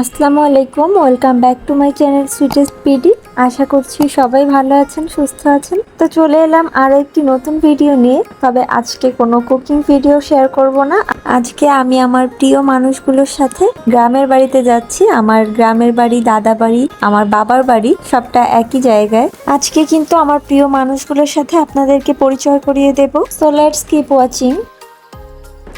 আসসালামু আলাইকুম, welcome back to my channel sweetest PD. আশা করছি সবাই ভালো আছেন, সুস্থ আছেন। তো চলে এলাম আরও একটি নতুন ভিডিও নিয়ে, তবে আজকে কোনো কুকিং ভিডিও শেয়ার করব না। আজকে আমি আমার প্রিয় মানুষগুলোর সাথে গ্রামের বাড়িতে যাচ্ছি, আমার গ্রামের বাড়ি, দাদা বাড়ি, আমার বাবার বাড়ি, সবটা একই জায়গায়। আজকে কিন্তু আমার প্রিয় মানুষগুলোর সাথে আপনাদেরকে পরিচয় করিয়ে দেব। সো লেটস কিপ ওয়াচিং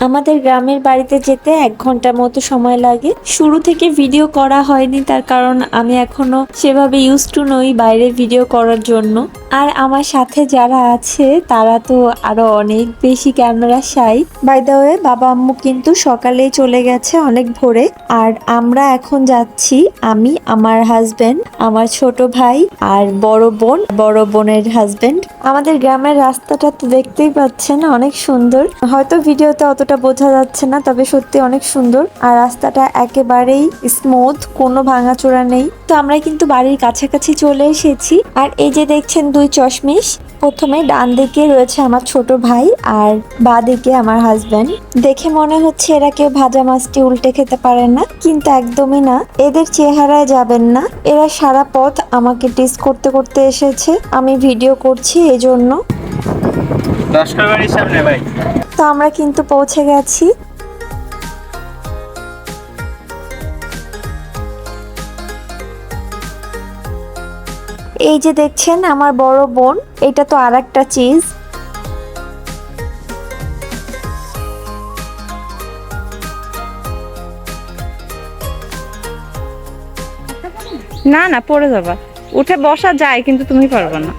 আমাদের গ্রামের বাড়িতে যেতে এক ঘণ্টার মতো সময় লাগে। শুরু থেকে ভিডিও করা হয়নি, তার কারণ আমি এখনও সেভাবে ইউজ টু নই বাইরে ভিডিও করার জন্য। আর আমার সাথে যারা আছে, তারা তো আরও অনেক বেশি camera Sai by the way বাবা আম্মু কিন্তু সকালেই চলে গেছে অনেক ভোরে। আর আমরা এখন যাচ্ছি, আমি, আমার হাজবেন্ড আমার ছোট ভাই আর বড় বোন, বড় বোনের হাজবেন্ড আমাদের গ্রামের রাস্তাটা তো দেখতেই পাচ্ছেন, অনেক সুন্দর। হয়তো ভিডিওতে অতটা বোঝা যাচ্ছে না, তবে সত্যি অনেক সুন্দর। আর রাস্তাটা একেবারেই স্মুথ কোনো ভাঙাচোরা নেই। তো আমরা কিন্তু বাড়ির কাছাকাছি চলে এসেছি। আর এই যে দেখছেন দুই চশমিশ, প্রথমে ডান দিকে রয়েছে আমার ছোট ভাই আর বা দিকে আমার হাজব্যান্ড দেখে মনে হচ্ছে এরা কেউ ভাজা মাছটি উল্টে খেতে পারে না, কিন্তু একদমই না। এদের চেহারায় যাবেন না। এরা সারা পথ আমাকে টিস করতে করতে এসেছে। আমি ভিডিও করছি এজন্য। দশটার বাড়ির সামনে ভাই। তো আমরা কিন্তু পৌঁছে গেছি। এই যে দেখছেন আমার বড় বোন, এটা তো আর একটা চিজ। না না, পড়ে যাবা। উঠে বসা যায়, কিন্তু তুমি পারবে না।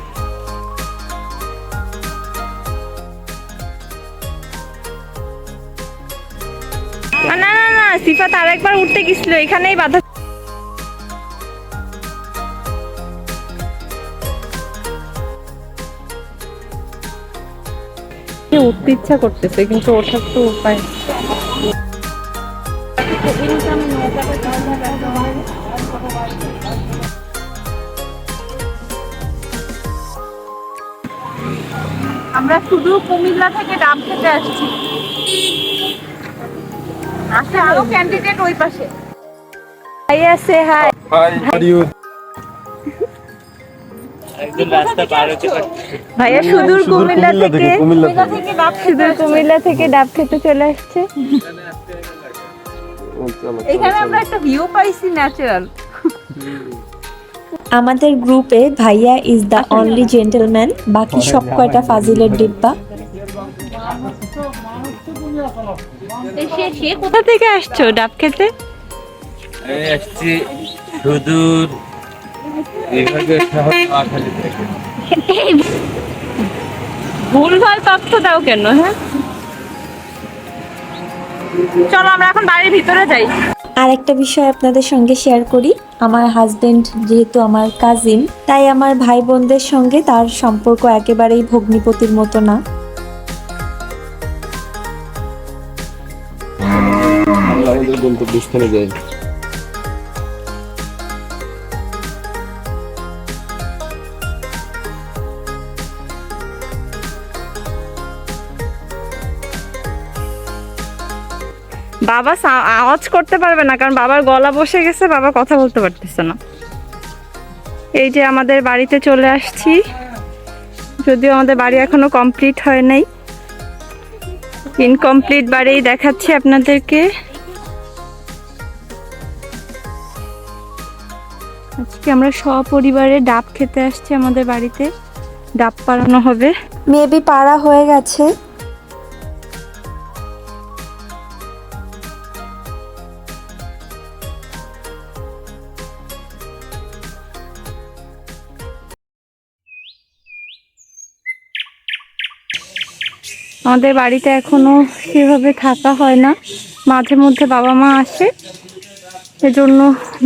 সিফাত আরেকবার উঠতে গেছিল এখানেই বাধা উঠতে ইচ্ছা করতেছে কিন্তু ওঠার তো উপায় আমরা শুধু কুমিল্লা থেকে ডাব খেতে আসছি। আসে আরও ক্যান্ডিডেট ওই পাশে। ভাইয়া সে হাই হাই আর ইউ ভাইয়া সুদূর কুমিল্লা থেকে কুমিল্লা থেকে। সুদূর কুমিল্লা থেকে ডাব খেতে চলে আসছে। এখানে আমরা একটা ভিউ পাইছি ন্যাচারাল আমাদের গ্রুপে ভাইয়া ইজ দ্য অনলি জেন্টলম্যান বাকি সব কয়টা ফাজিলের ডিব্বা? সে কোথা থেকে আসছো ডাব খেতে? আমি আসছি সুদূর বিভাগীয় শহর নোয়াখালী থেকে। ভুলভাল তথ্য দাও কেন হ্যাঁ? চলো আমরা এখন বাড়ির ভিতরে যাই। আর একটা বিষয় আপনাদের সঙ্গে শেয়ার করি। আমার হাজবেন্ড যেহেতু আমার কাজিন তাই আমার ভাই বোনদের সঙ্গে তার সম্পর্ক একেবারেই ভগ্নিপতির মতো না। গন্তব্যস্থানে যাই বাবা আওয়াজ করতে পারবে না, কারণ বাবার গলা বসে গেছে, বাবা কথা বলতে পারতেছে না। এই যে আমাদের বাড়িতে চলে আসছি। যদিও আমাদের বাড়ি এখনও কমপ্লিট হয় নাই। ইনকমপ্লিট বাড়ি দেখাচ্ছি আপনাদেরকে। আজকে আমরা সপরিবারে ডাব খেতে আসছি আমাদের বাড়িতে। ডাব পাড়ানো হবে। মেবি পাড়া হয়ে গেছে। আমাদের বাড়িতে এখনও সেভাবে থাকা হয় না। মাঝে মধ্যে বাবা মা আসে। এজন্য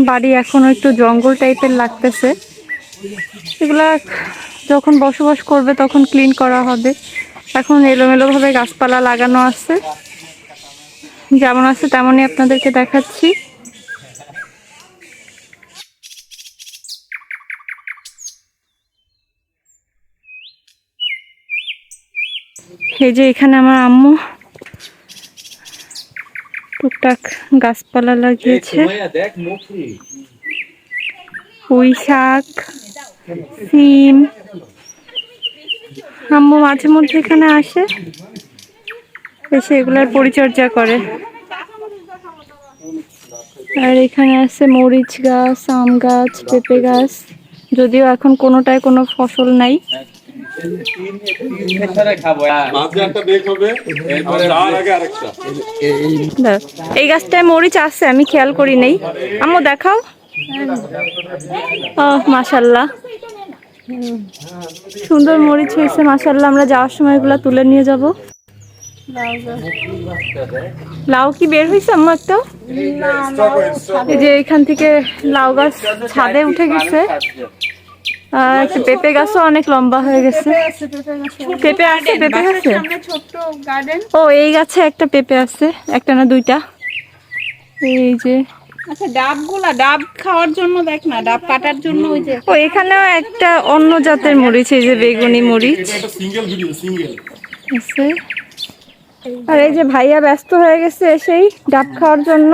বাড়ি এখনও একটু জঙ্গল টাইপের লাগতেছে। এগুলা যখন বসবাস করবে তখন ক্লিন করা হবে। এখন এলোমেলোভাবে গাছপালা লাগানো আছে। যেমন আছে তেমনই আপনাদেরকে দেখাচ্ছি। এই যে এখানে আমার আম্মু। টুকটাক গাছপালা লাগিয়েছে। পুঁই শাক সিম। আম্মু মাঝে মধ্যে এখানে আসে এসে এগুলার পরিচর্যা করে। আর এখানে আছে মরিচ গাছ আম গাছ পেঁপে গাছ। যদিও এখন কোনোটায় কোনো ফসল নাই। এই গাছটায় মরিচ আছে আমি খেয়াল করি নেই। আম্মু দেখাও। ও মাশাল্লাহ সুন্দর মরিচ হয়েছে মাশাল্লাহ আমরা যাওয়ার সময় এগুলা তুলে নিয়ে যাব। লাউ কি বের হয়েছে আম্মু একটা এই যে এখান থেকে লাউ গাছ ছাদে উঠে গেছে। একটা পেঁপে গাছও অনেক লম্বা হয়ে গেছে। পেঁপে আছে পেঁপে আছে। ও এই গাছে একটা পেঁপে আছে একটা না দুইটা। এই যে। আচ্ছা ডাবগুলা ডাব খাওয়ার জন্য দেখ না ডাব কাটার জন্য ওই যে ও এখানেও একটা অন্য জাতের মরিচ এই যে বেগুনি মরিচ। সিঙ্গেল ভিডিও সিঙ্গেল আছে। আর এই যে ভাইয়া ব্যস্ত হয়ে গেছে এসেই ডাব খাওয়ার জন্য।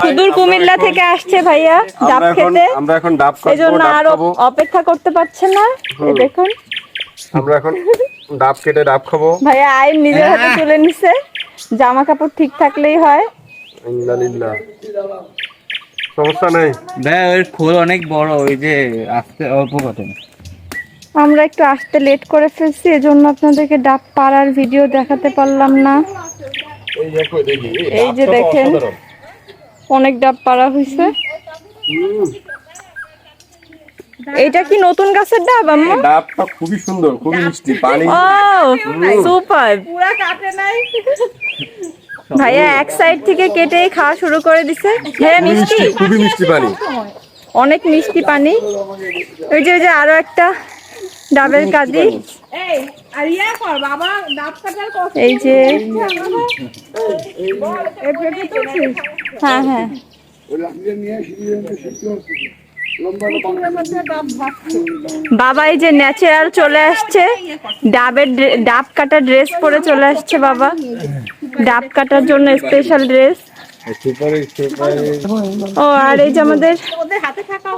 সুদূর কুমিল্লা থেকে আসছে ভাইয়া ডাব খেতে। আমরা এখন ডাব এই কাটবো জন্য ডাব খাব। অপেক্ষা করতে পারছে না। এই দেখুন। আমরা এখন ডাব কেটে ডাব খাব। ভাইয়া আইন নিজের হাতে তুলে নিছে। জামা কাপড় ঠিক থাকলেই হয়। ইন্নালিল্লাহ। সমস্যা নেই। ভাই ওর খোল অনেক বড় ওই যে আস্তে অল্প কত আমরা একটু আসতে লেট করে ফেলছি এজন্য আপনাদেরকে ডাব পাড়ার ভিডিও দেখাতে পারলাম না। এই দেখো দেখি এই যে দেখেন অনেক ডাব পাড়া হয়েছে। এইটা কি নতুন গাছের ডাব আম্মু? ডাবটা খুবই সুন্দর খুবই মিষ্টি পানি ও সুপার পুরা কাটে নাই। ভাইয়া এক সাইড থেকে কেটে খাওয়া শুরু করে দিছে। হ্যাঁ মিষ্টি। মিষ্টি খুবই মিষ্টি পানি। অনেক মিষ্টি পানি। ওই যে ওই যে আরও একটা। ডাবের কাদি এই আর ইয়া কর বাবা ডাব কাটার কষ্ট এই যে হ্যাঁ হ্যাঁ। বাবা এই যে ন্যাচারাল চলে আসছে। ডাবের ড্রে- ডাব কাটা ড্রেস পরে চলে আসছে বাবা। ডাব কাটার জন্য স্পেশাল ড্রেস ও আর এই যে আমাদের হাতে থাকা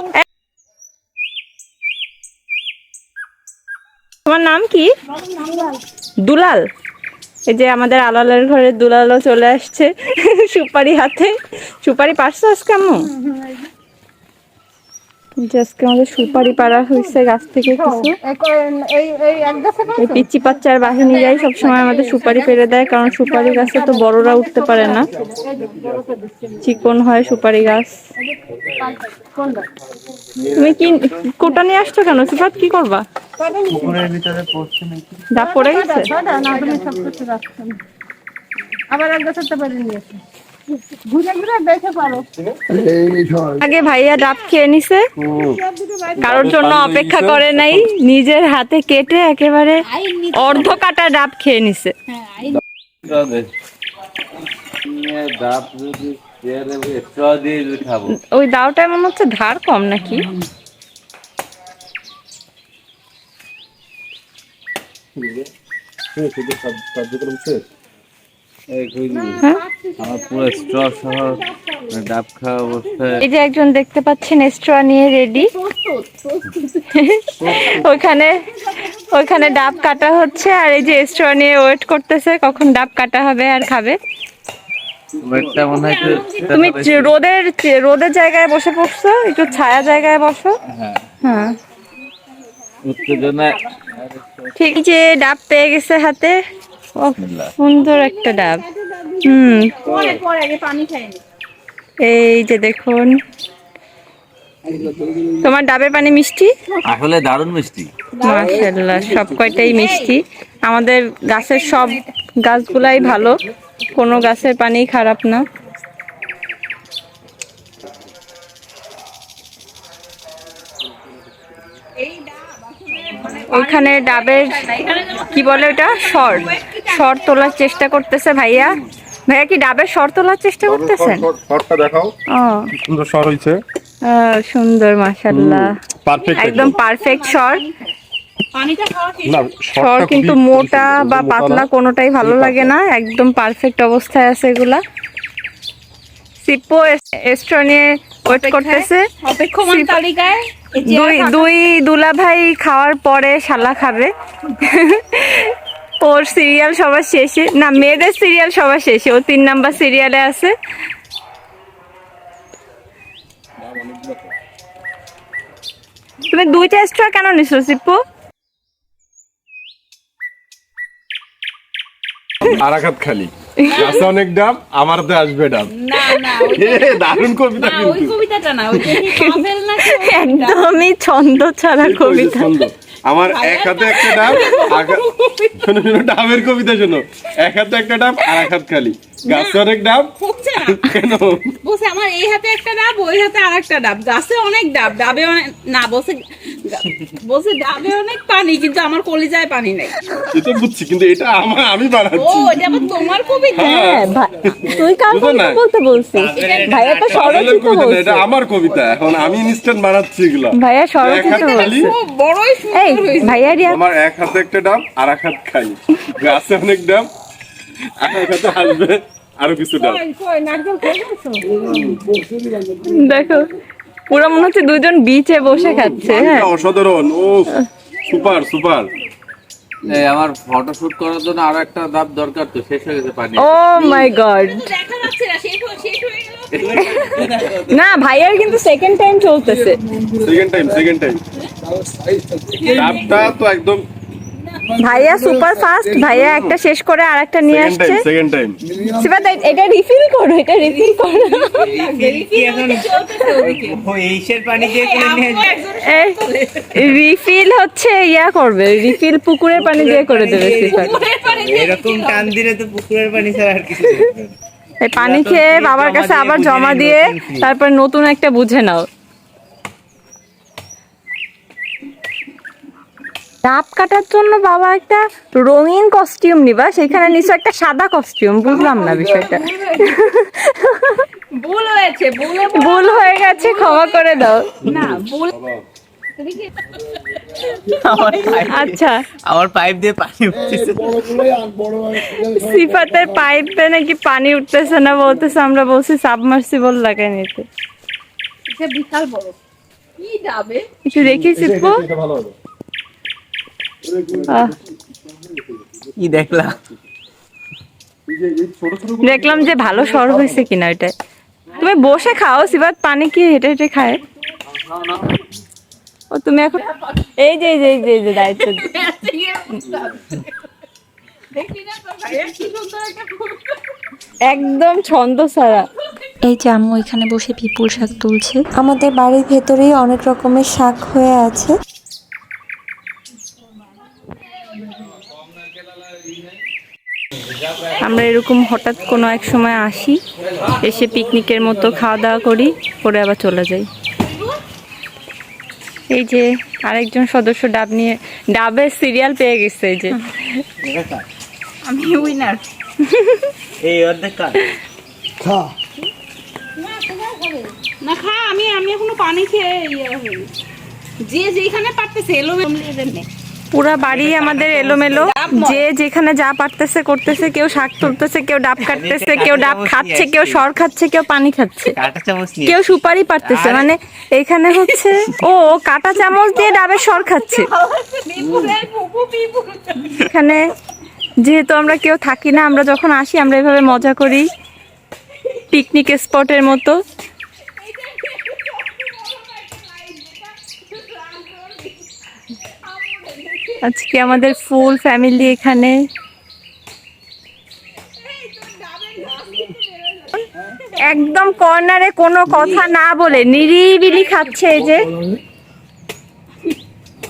তোমার নাম কি? দুলাল। এই যে আমাদের আলালের ঘরে দুলালও চলে আসছে। সুপারি হাতে। সুপারি পারছ আজকে যে আজকে আমাদের সুপারি পাড়া হয়েছে গাছ থেকে কিছু। এই বাচ্চার বাহিনী যাই সবসময় আমাদের সুপারি পেরে দেয় কারণ সুপারি গাছে তো বড়রা উঠতে পারে না। চিকন হয় সুপারি গাছ। তুমি কি কোটা নিয়ে আসছো কেন? সিফাত কি করবা? ডাব পড়ে গেছে? আবার এক গাছের তো পারো আগে ভাইয়া ডাব খেয়ে নিছে। কারোর জন্য অপেক্ষা করে নাই নিজের হাতে কেটে একেবারে অর্ধ কাটা ডাব খেয়ে নিছে। ওই দাওটা মনে হচ্ছে ধার কম নাকি? কার্যক্রম শেষ হ্যাঁ? আমার পুরো স্ট্র সহ ডাব খাওয়া অবস্থায় এই যে একজন দেখতে পাচ্ছেন এক্সট্রা নিয়ে রেডি ওইখানে ওইখানে ডাব কাটা হচ্ছে আর এই যে এক্সট্রা নিয়ে ওয়েট করতেছে কখন ডাব কাটা হবে আর খাবে। মনে তুমি রোদের রোদের জায়গায় বসে পড়ছো একটু ছায়া জায়গায় বসো। হ্যাঁ। হ্যাঁ। উত্তেজনা। ঠিক যে ডাব পেয়ে গেছে হাতে। ও সুন্দর একটা ডাব। হুম। এই যে দেখুন। তোমার ডাবের পানি মিষ্টি? আসলে দারুণ মিষ্টি। মাশাল্লাহ সব কয়টাই মিষ্টি। আমাদের গাছের সব গাছগুলাই ভালো কোনো গাছের পানি খারাপ না। ওইখানে ডাবের কি বলে ওটা শর। শর তোলার চেষ্টা করতেছে ভাইয়া। ভাইয়া কি ডাবের শর তোলার চেষ্টা করতেছেন? দেখাও। কি সুন্দর শর হয়েছে আহ, সুন্দর পারফেক্ট একদম। পারফেক্ট শর শর কিন্তু মোটা বা পাতলা কোনোটাই ভালো লাগে না। একদম পারফেক্ট অবস্থায় আছে এগুলা। সিপো এস্ট্রো নিয়ে ওয়েট করতেছে। অপেক্ষমান তালিকায় দুই দুই দুলা ভাই খাওয়ার পরে শালা খাবে। ওর সিরিয়াল সবার শেষে। না মেয়েদের সিরিয়াল সবার শেষে। ও তিন নাম্বার সিরিয়ালে আছে। তুমি দুইটা এক্সট্রা কেন নিছো সিপু আরাকাত খালি। গাছে অনেক ডাব আমার তো আসবে ডাব। না না এ, দারুণ কবিতা না ওই কিন্তু। কবিতাটা না ওই কি পাভেল নাকি একদমই ছন্দ ছাড়া কবিতা। ছন্দ। আমার এক হাতে একটা ডাব আগা- শোনো শোনো ডাবের কবিতা শোনো। এক হাতে একটা ডাব আর এক হাত খালি। গাছে অনেক ডাব। না? কেন? বলছে আমার এই হাতে একটা ডাব ওই হাতে আর একটা ডাব। গাছে অনেক ডাব ডাবে অনেক না বলছে বলছে ডাবে অনেক পানি কিন্তু আমার কলিজায় পানি নেই। এটা বুঝছি কিন্তু এটা আমার আমি ও এটা আবার তোমার কবিতা? হ্যাঁ ভাই- তুই কার? কবিতা বলতে বলছিস? ভাইয়া তো বলছে এটা আমার কবিতা। এখন আমি ইনস্ট্যান্ট বানাচ্ছি এগুলো। ভাইয়া ও বড়ই এই ভাইয়া রিয়া আমার এক হাতে একটা ডাব আর এক হাত খালি গাছে অনেক ডাব আর এক হাতে আসবে আরও কিছু ডাব? দেখো পুরো মনে হচ্ছে দুজন বিচে বসে খাচ্ছে হ্যাঁ। অসাধারণ ও সুপার সুপার। এই আমার ফটো শুট করার জন্য আরও একটা ডাব দরকার তো শেষ হয়ে গেছে পানি। ও মাই গড দেখা যাচ্ছে না শেষ শেষ গেল। না ভাইয়ার কিন্তু সেকেন্ড টাইম চলতেছে। সেকেন্ড টাইম সেকেন্ড টাইম ডাবটা তো একদম ভাইয়া সুপার ফাস্ট ভাইয়া একটা শেষ করে আর একটা নিয়ে সেকেন্ড টাইম আসছে সেকেন্ড টাইম এটা রিফিল করো এটা রিফিল করো। এইসের পানি দিয়ে করে নিয়ে রিফিল হচ্ছে ইয়া করবে রিফিল পুকুরের পানি দিয়ে করে দেবে এরকম টান দিলে তো পুকুরের পানি ছাড়া আর কিছু পানি খেয়ে বাবার কাছে আবার জমা দিয়ে তারপর নতুন একটা বুঝে নাও। ডাব কাটার জন্য বাবা একটা রঙিন কস্টিউম নিবা সেখানে নিশ্চয় একটা সাদা কস্টিউম বুঝলাম না বিষয়টা। ভুল হয়েছে ভুল হয়ে গেছে ক্ষমা করে দাও। না ভুল আচ্ছা। আমার পাইপ দিয়ে পানি উঠতেছে। সিফাতের পাইপে নাকি পানি উঠতেছে না বলতেছে আমরা বলছি সাবমার্সিবল লাগাই নিতে। সে বিশাল বড়। কি যাবে একটু দেখি সিপু ভালো হবে। আহ, কি দেখলাম? এই যে এই ছোট ছোট দেখলাম যে ভালো স্বর হয়েছে কিনা ওইটা তুমি বসে খাও সিবাত পানি কি হেঁটে হেঁটে খায়। ও তুমি এখন এই যে এই যে এই যে দায়িত্ব। একদম ছন্দ ছাড়া। এই যে আম্মু এখানে বসে পিপুল শাক তুলছে। আমাদের বাড়ির ভেতরেই অনেক রকমের শাক হয়ে আছে। আমরা এরকম হঠাৎ কোনো এক সময় আসি এসে পিকনিকের মতো খাওয়া দাওয়া করি পরে আবার চলে যাই। এই যে আরেকজন সদস্য ডাব নিয়ে ডাবের সিরিয়াল পেয়ে গেছে এই যে। আমি উইনার এই অর্ধেক কাজ না খা আমি আমি এখনও পানি খেয়ে ইয়ে যে যেখানে পারতেছে এলো পুরা বাড়ি আমাদের এলোমেলো। যে যেখানে যা পারতেছে করতেছে কেউ শাক তুলতেছে কেউ ডাব কাটতেছে কেউ ডাব খাচ্ছে কেউ সর খাচ্ছে কেউ পানি খাচ্ছে। কেউ সুপারি পারতেছে মানে এখানে হচ্ছে ও কাটা চামচ দিয়ে ডাবের সর খাচ্ছে। এখানে যেহেতু আমরা কেউ থাকি না আমরা যখন আসি আমরা এভাবে মজা করি। পিকনিক স্পটের মতো। আজকে আমাদের ফুল ফ্যামিলি এখানে। একদম কর্নারে কোনো কথা না বলে নিরিবিলি খাচ্ছে এই যে।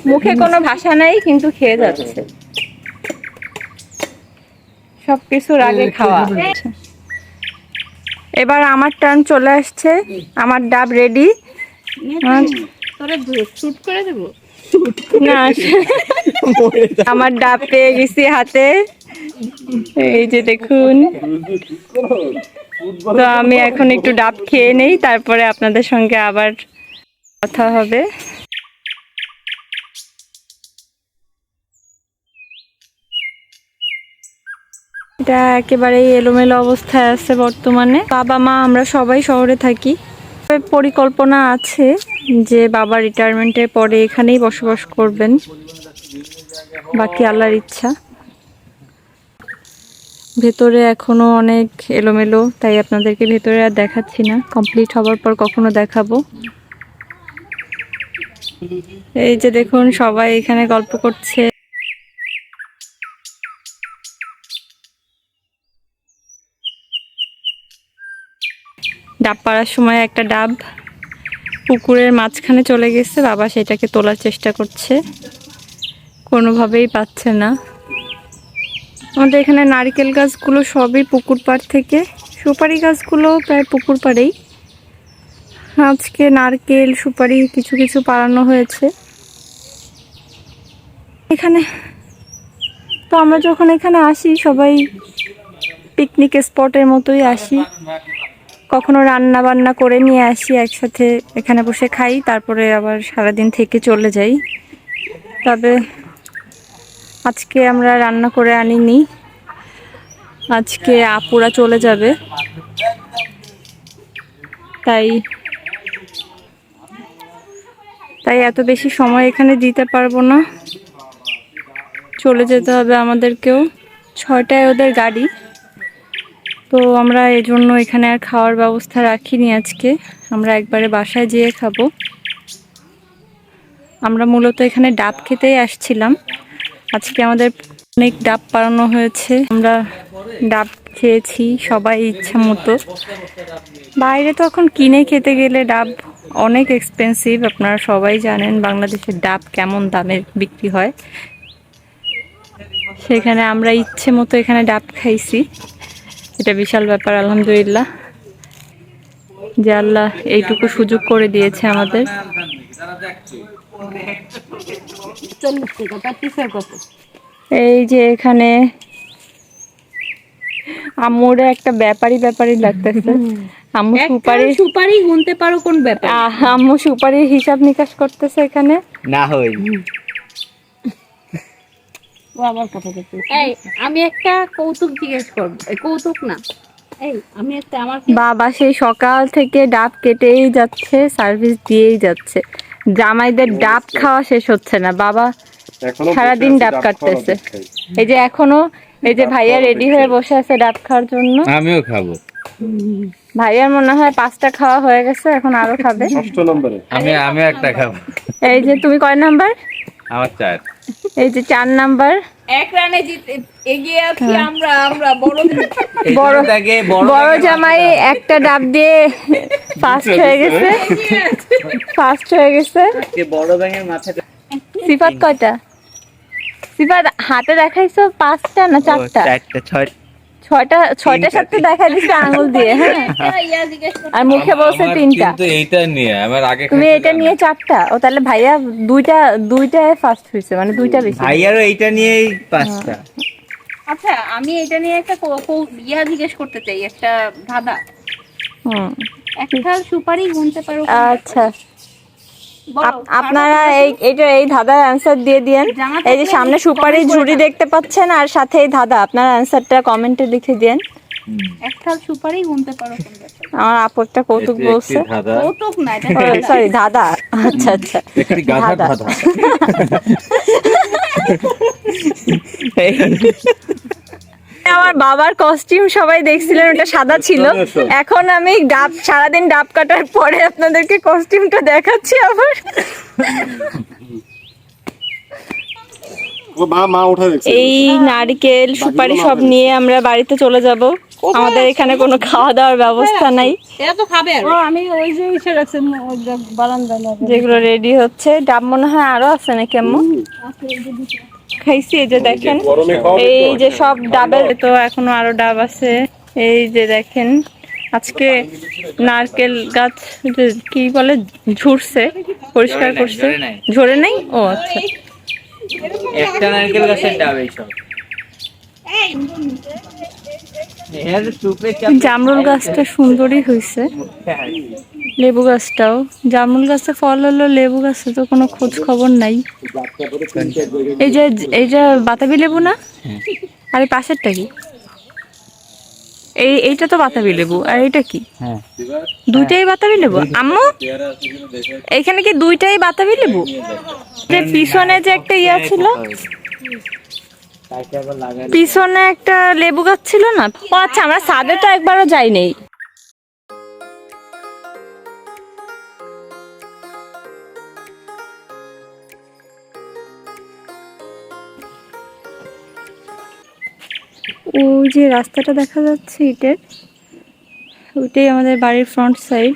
মুখে কোনো ভাষা নাই কিন্তু খেয়ে যাচ্ছে। সব সবকিছুর আগে খাওয়া। এবার আমার টার্ন চলে আসছে আমার ডাব রেডি। তোরা শুট করে দেবো? না আমার ডাব পেয়ে গেছি হাতে। এই যে দেখুন। তো আমি এখন একটু ডাব খেয়ে নেই তারপরে আপনাদের সঙ্গে আবার কথা হবে। এটা একেবারেই এলোমেলো অবস্থায় আছে বর্তমানে। বাবা মা আমরা সবাই শহরে থাকি। পরিকল্পনা আছে যে বাবা রিটায়ারমেন্টের পরে এখানেই বসবাস করবেন। বাকি আল্লাহর ইচ্ছা। ভেতরে এখনও অনেক এলোমেলো, তাই আপনাদেরকে ভেতরে আর দেখাচ্ছি না। কমপ্লিট হওয়ার পর কখনো দেখাবো। এই যে দেখুন, সবাই এখানে গল্প করছে। ডাব পাড়ার সময় একটা ডাব পুকুরের মাঝখানে চলে গেছে, বাবা সেটাকে তোলার চেষ্টা করছে। কোনোভাবেই পাচ্ছে না। আমাদের এখানে নারকেল গাছগুলো সবই পুকুর পাড় থেকে, সুপারি গাছগুলো প্রায় পুকুর পাড়েই। আজকে নারকেল, সুপারি কিছু কিছু পাড়ানো হয়েছে। এখানে তো আমরা যখন এখানে আসি, সবাই পিকনিক স্পটের মতোই আসি। কখনো রান্না বান্না করে নিয়ে আসি একসাথে এখানে বসে খাই, তারপরে আবার সারাদিন থেকে চলে যাই। তবে আজকে আমরা রান্না করে আনিনি। আজকে আপুরা চলে যাবে। তাই তাই এত বেশি সময় এখানে দিতে পারব না। চলে যেতে হবে আমাদেরকেও। ছয়টায় ওদের গাড়ি। তো আমরা এই জন্য এখানে আর খাওয়ার ব্যবস্থা রাখিনি আজকে। আমরা একবারে বাসায় যেয়ে খাব। আমরা মূলত এখানে ডাব খেতেই আসছিলাম। আজকে আমাদের অনেক ডাব পাড়ানো হয়েছে। আমরা ডাব খেয়েছি সবাই ইচ্ছা মতো। বাইরে তো এখন কিনে খেতে গেলে ডাব অনেক এক্সপেন্সিভ আপনারা সবাই জানেন বাংলাদেশের ডাব কেমন দামে বিক্রি হয়। সেখানে আমরা ইচ্ছে মতো এখানে ডাব খাইছি। এটা বিশাল ব্যাপার আলহামদুলিল্লাহ। যে আল্লাহ এইটুকু সুযোগ করে দিয়েছে আমাদের। এই যে এখানে আম্মুরে একটা ব্যাপারই ব্যাপারই লাগতেছে। আম্মু সুপারি সুপারি গুনতে পারো কোন ব্যাপার? আহ, আম্মু সুপারির হিসাব নিকাশ করতেছে এখানে। না হই এই আমি একটা কৌতুক জিজ্ঞেস করব। কৌতুক না। এই আমি একটা আমার বাবা সেই সকাল থেকে ডাব কেটেই যাচ্ছে সার্ভিস দিয়েই যাচ্ছে। জামাইদের ডাব খাওয়া শেষ হচ্ছে না। বাবা সারাদিন ডাব কাটতেছে। এই যে এখনও এই যে ভাইয়া রেডি হয়ে বসে আছে ডাব খাওয়ার জন্য। আমিও খাব। ভাইয়ার মনে হয় পাঁচটা খাওয়া হয়ে গেছে এখন আরও খাবে। ষষ্ঠ নম্বরে। আমি আমি একটা খাব। এই যে তুমি কয় নাম্বার? আমার চার। এই যে চার নাম্বার। এক রানে এগিয়ে আছি আমরা আমরা বড় বড় জামাই একটা ডাব দিয়ে ফার্স্ট হয়ে গেছে। ফার্স্ট হয়ে গেছে। বড় ব্যাঙের মাথাটা সিফাত কয়টা? সিফাত হাতে দেখাইছো পাঁচটা না চারটা? চারটা ছয় ছয়টা ছয়টার সাথে দেখা দিচ্ছে আঙুল দিয়ে হ্যাঁ। ইয়া জিজ্ঞেস করতে আর মুখে বলছে তিনটা। কিন্তু এইটা নিয়ে আমার আগে তুমি এটা নিয়ে চারটা। ও তাহলে ভাইয়া দুইটা দুইটায় ফার্স্ট হয়েছে মানে দুইটা বেশি। ভাইয়ারও এইটা নিয়েই পাঁচটা। আচ্ছা আমি এটা নিয়ে একটা কৌ- কৌ- ইয়া জিজ্ঞেস করতে চাই একটা ধাঁধা। হুম। একটা সুপারি গুনতে পারো আচ্ছা। আপনারা এই এটা এই ধাঁধার অ্যান্সার দিয়ে দিয়েন। এই যে সামনে সুপারির ঝুড়ি দেখতে পাচ্ছেন আর সাথে এই ধাঁধা। আপনার অ্যান্সারটা কমেন্টে লিখে দিয়েন। একটা সুপারি গুনতে পারো আমার আপু একটা কৌতুক বলছে কৌতুক না এটা সরি ধাঁধা। আচ্ছা আচ্ছা। একটি গাধার ধাঁধা। আমার বাবার কস্টিউম সবাই দেখছিলেন ওটা সাদা ছিল। এখন আমি ডাব সারাদিন ডাব কাটার পরে আপনাদেরকে কস্টিউমটা দেখাচ্ছি আবার। ও মা মা উঠে দেখছে। এই নারকেল সুপারি সব নিয়ে আমরা বাড়িতে চলে যাব। আমাদের এখানে কোনো খাওয়া দাওয়ার ব্যবস্থা নাই। এরা তো খাবে আর। আমি ওই যে ইসে রাখছি বারান্দায় লাগা। যেগুলো রেডি হচ্ছে। ডাব মনে হয় আরও আছে নাকি আম্মু? খাইছি এই যে দেখেন। এই যে সব ডাবের তো এখনও আরও ডাব আছে। এই যে দেখেন আজকে নারকেল গাছ যে কি বলে ঝুরছে পরিষ্কার করছে। ঝরে নাই। ও আচ্ছা। একটা নারকেল গাছের ডাব এইসব জামরুল গাছটা সুন্দরই হয়েছে। লেবু গাছটাও। জামরুল গাছে ফল হলো লেবু গাছে তো কোনো খোঁজ খবর নাই। এই যে এই যে বাতাবি লেবু না? আর এই পাশেরটা কি? এই এইটা তো বাতাবি লেবু আর এটা কি? হ্যাঁ। দুইটাই বাতাবি লেবু? আম্মু? এখানে কি দুইটাই বাতাবি লেবু? পিছনে যে একটা ইয়া ছিল? পিছনে একটা লেবু গাছ ছিল না? ও আচ্ছা আমরা সাদে তো একবারও যাই নেই ওই যে রাস্তাটা দেখা যাচ্ছে ইটের ওইটাই আমাদের বাড়ির ফ্রন্ট সাইড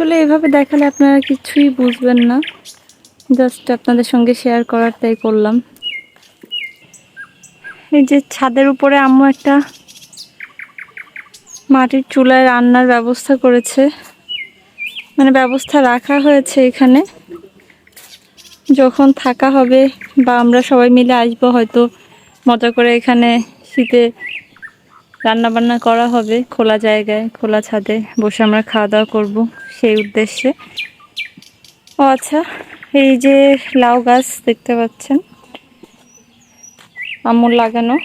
আসলে এভাবে দেখালে আপনারা কিছুই বুঝবেন না। জাস্ট আপনাদের সঙ্গে শেয়ার করার তাই করলাম। এই যে ছাদের উপরে আম্মু একটা মাটির চুলায় রান্নার ব্যবস্থা করেছে। মানে ব্যবস্থা রাখা হয়েছে এখানে। যখন থাকা হবে বা আমরা সবাই মিলে আসব, হয়তো মজা করে এখানে শীতে রান্না বান্না করা হবে খোলা জায়গায়, খোলা ছাদে। বসে আমরা খাওয়া দাওয়া করব সেই উদ্দেশ্যে। ও আচ্ছা এই যে লাউ গাছ দেখতে পাচ্ছেন, আমুল লাগানো।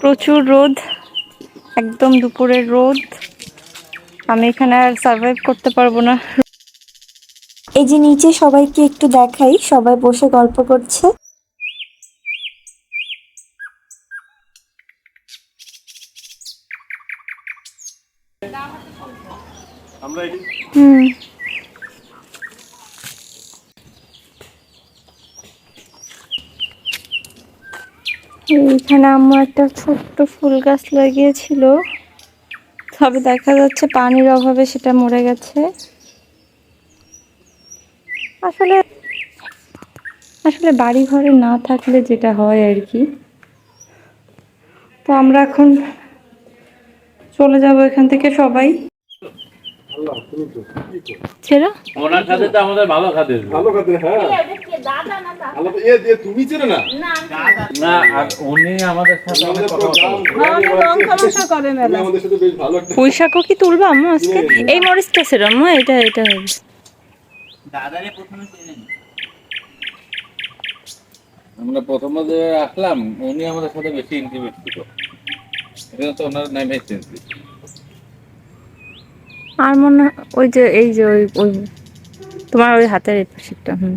প্রচুর রোদ, একদম দুপুরের রোদ। আমি এখানে আর সার্ভাইভ করতে পারব না। এই যে নিচে সবাইকে একটু দেখাই, সবাই বসে গল্প করছে। আমরা হুম। এইখানে একটা ছোট্ট ফুল গাছ লাগিয়েছিল। তবে দেখা যাচ্ছে পানির অভাবে সেটা মরে গেছে। আসলে আসলে বাড়ি ঘরে না থাকলে যেটা হয় আর কি। তো আমরা এখন চলে যাব এখান থেকে সবাই। ছেড়া। ওনার সাথে তো আমাদের ভালো খাতে ভালো কথা হ্যাঁ। ভালো এ এ তুমি চেনো না? না আর উনি আমাদের সাথে আমাদের কথা পুরো বলতো। গ্রাম গ্রামে রং বাড়ছে। তামাশা করে তুমি আমাদের সাথে বেশ ভালো একটা পুঁই কি তুলবো আম্মু আজকে? এই মরিচটা সেরম আম্মু এটা এটা দাদারে প্রথমে আমরা প্রথমে যে আসলাম উনি আমাদের সাথে বেশি ইন্টিমেট ছিল। এটা তো ওনার নামে চেঞ্জ আর মনে হয় ওই যে এই যে ওই ওই তোমার ওই হাতের এই পাশেরটা হুম।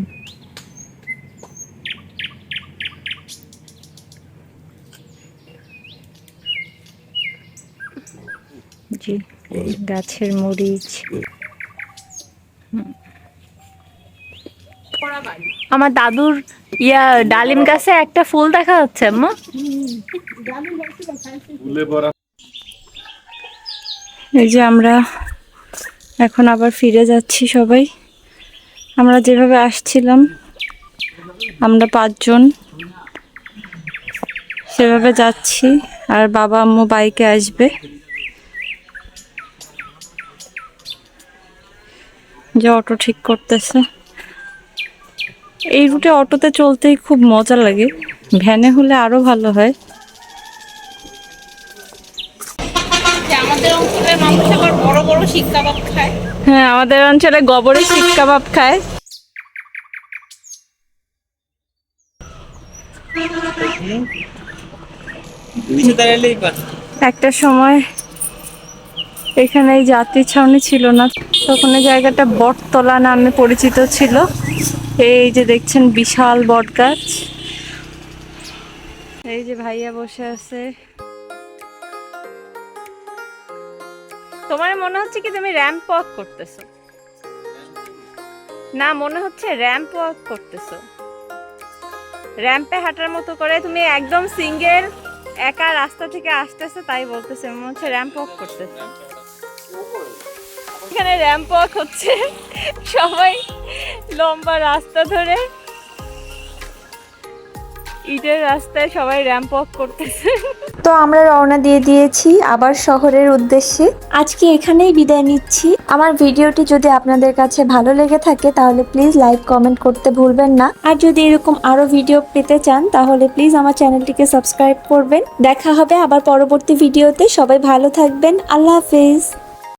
জি গাছের মরিচ। হুম। আমার দাদুর ইয়া ডালিম গাছে একটা ফুল দেখা যাচ্ছে আম্মা। এই যে আমরা এখন আবার ফিরে যাচ্ছি সবাই। আমরা যেভাবে আসছিলাম, আমরা পাঁচজন সেভাবে যাচ্ছি, আর বাবা আম্মু বাইকে আসবে। যে অটো ঠিক করতেছে। এই রুটে অটোতে চলতেই খুব মজা লাগে। ভ্যানে হলে আরও ভালো হয়। আমাদের অঞ্চলের শিক কাবাব খায়? হ্যাঁ আমাদের অঞ্চলে গোবরে শিক কাবাব খায়। একটা সময় এখানে এই যাত্রী ছাউনি ছিল না তখন এই জায়গাটা বটতলা নামে পরিচিত ছিল। এই যে দেখছেন বিশাল বট গাছ এই যে ভাইয়া বসে আছে। তোমার মনে হচ্ছে কি তুমি র্যাম্প ওয়াক করতেছো? না, মনে হচ্ছে র্যাম্প ওয়াক করতেছো। র্যাম্পে হাঁটার মতো করে তুমি একদম সিঙ্গেল একা রাস্তা থেকে আসতেছে, তাই বলতেছে, মনে হচ্ছে র্যাম্প ওয়াক করতেছে। এখানে র্যাম্প ওয়াক হচ্ছে, সবাই লম্বা রাস্তা ধরে ইটের রাস্তায় সবাই র্যাম্প ওয়াক করতেছে। তো আমরা রওনা দিয়ে দিয়েছি আবার শহরের উদ্দেশ্যে। আজকে এখানেই বিদায় নিচ্ছি। আমার ভিডিওটি যদি আপনাদের কাছে ভালো লেগে থাকে তাহলে প্লিজ লাইক, কমেন্ট করতে ভুলবেন না। আর যদি এরকম আরও ভিডিও পেতে চান তাহলে প্লিজ আমার চ্যানেলটিকে সাবস্ক্রাইব করবেন। দেখা হবে আবার পরবর্তী ভিডিওতে। সবাই ভালো থাকবেন। আল্লাহ হাফিজ।